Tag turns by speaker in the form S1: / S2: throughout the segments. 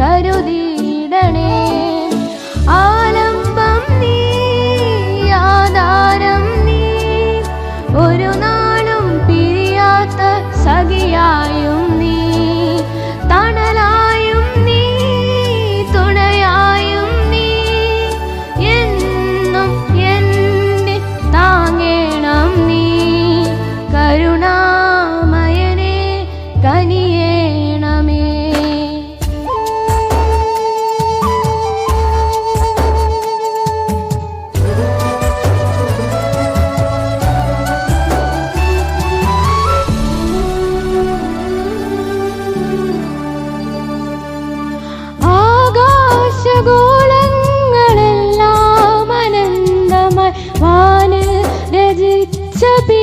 S1: കരുതിയിടണേ. যাবে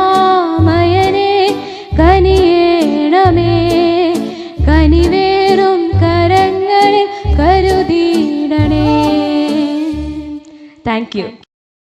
S1: Thank you.